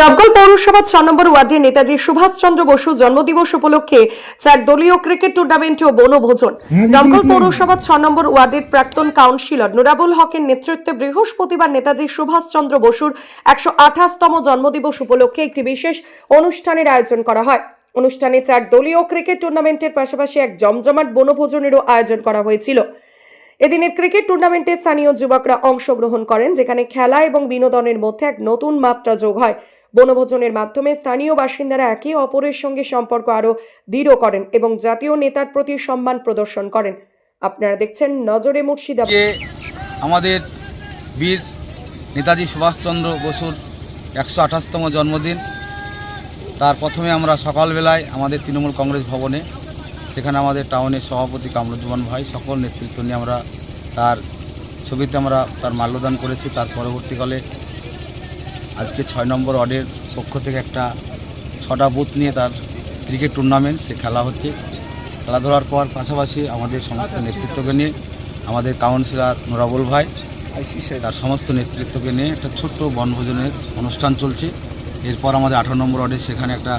ডবগল পৌরসভার ছ নম্বর ওয়ার্ডে নেতাজি সুভাষচন্দ্র বসু জন্মদিবস উপলক্ষে চার দলীয় ক্রিকেট টুর্নামেন্ট ও বনভোজন। ডবগল পৌরসভার ছ নম্বর ওয়ার্ডের প্রাক্তন কাউন্সিলর নুরাবুল হকের নেতৃত্বে বৃহস্পতিবার নেতাজি সুভাষচন্দ্র বসুর একশো আঠাশতম জন্মদিবস উপলক্ষে একটি বিশেষ অনুষ্ঠানের আয়োজন করা হয়। অনুষ্ঠানে চার দলীয় ক্রিকেট টুর্নামেন্টের পাশাপাশি এক জমজমাট বনভোজনেরও আয়োজন করা হয়েছিল। এদিনের ক্রিকেট টুর্নামেন্টে স্থানীয় যুবকরা অংশগ্রহণ করেন যেখানে খেলা এবং বিনোদনের মধ্যে এক নতুন মাত্রা যোগ হয়। বনভোজনের মাধ্যমে স্থানীয় বাসিন্দারা একে অপরের সঙ্গে সম্পর্ক আরও দৃঢ় করেন এবং জাতীয় নেতার প্রতি সম্মান প্রদর্শন করেন। আপনারা দেখছেন নজরে মুর্শিদাবাদ। আমাদের বীর নেতাজি সুভাষচন্দ্র বসুর একশো আঠাশতম জন্মদিন। তার প্রথমে আমরা সকালবেলায় আমাদের তৃণমূল কংগ্রেস ভবনে, সেখানে আমাদের টাউনের সভাপতি কামরুজ্জামান ভাই সকল নেতৃত্ব নিয়ে আমরা তার ছবিতে আমরা তার মাল্যদান করেছি। তার পরবর্তীকালে আজকে ছয় নম্বর ওয়ার্ডের পক্ষ থেকে একটা ছটা বুথ নিয়ে তার ক্রিকেট টুর্নামেন্ট সে খেলা হচ্ছে। খেলাধুলার পর পাশাপাশি আমাদের সমস্ত নেতৃত্বকে নিয়ে আমাদের কাউন্সিলর নোরাবুল ভাই, তার সমস্ত নেতৃত্বকে নিয়ে একটা ছোট্ট বনভোজনের অনুষ্ঠান চলছে। এরপর আমাদের আঠারো নম্বর ওয়ার্ডে সেখানে একটা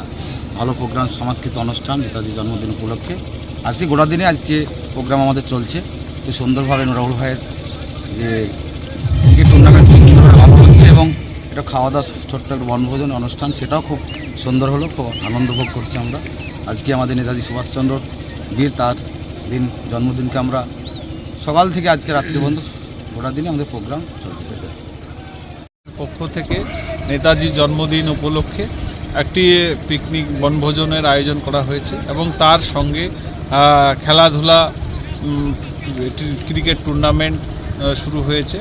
ভালো প্রোগ্রাম সংস্কৃত অনুষ্ঠান নেতাজি জন্মদিন উপলক্ষে। আজকে গোটা দিনে আজকে প্রোগ্রাম আমাদের চলছে। তো সুন্দরভাবে নোরাবুল ভাইয়ের যে খাওয়া দাওয়া ছোট্ট একটা বনভোজন অনুষ্ঠান, সেটাও খুব সুন্দর হলো, খুব আনন্দ ভোগ করছি আমরা। আজকে আমাদের নেতাজি সুভাষচন্দ্র বীর, তার দিন, জন্মদিনকে আমরা সকাল থেকে আজকে রাত্রি বন্ধু গোটা দিনে আমাদের প্রোগ্রাম চলছে পক্ষ থেকে নেতাজির জন্মদিন উপলক্ষে একটি পিকনিক বনভোজনের আয়োজন করা হয়েছে এবং তার সঙ্গে খেলাধুলা ক্রিকেট টুর্নামেন্ট শুরু হয়েছে।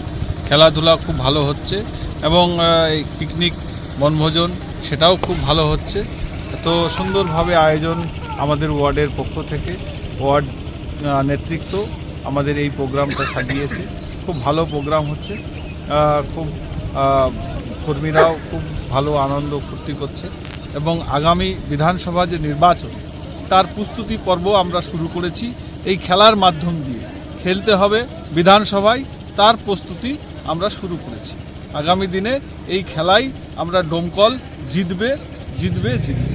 খেলাধুলা খুব ভালো হচ্ছে। এবং এই পিকনিক বনভোজন, সেটাও খুব ভালো হচ্ছে। তো সুন্দরভাবে আয়োজন আমাদের ওয়ার্ডের পক্ষ থেকে। ওয়ার্ড নেতৃত্ব আমাদের এই প্রোগ্রামটা সাজিয়েছে। খুব ভালো প্রোগ্রাম হচ্ছে। খুব কর্মীরাও খুব ভালো আনন্দ ফুর্তি করছে। এবং আগামী বিধানসভা যে নির্বাচন, তার প্রস্তুতি পর্ব আমরা শুরু করেছি এই খেলার মাধ্যম দিয়ে। খেলতে হবে বিধানসভায়, তার প্রস্তুতি আমরা শুরু করেছি। আগামী দিনে এই খেলাই আমরা ডোমকল জিতবে জিতবে জিতবে।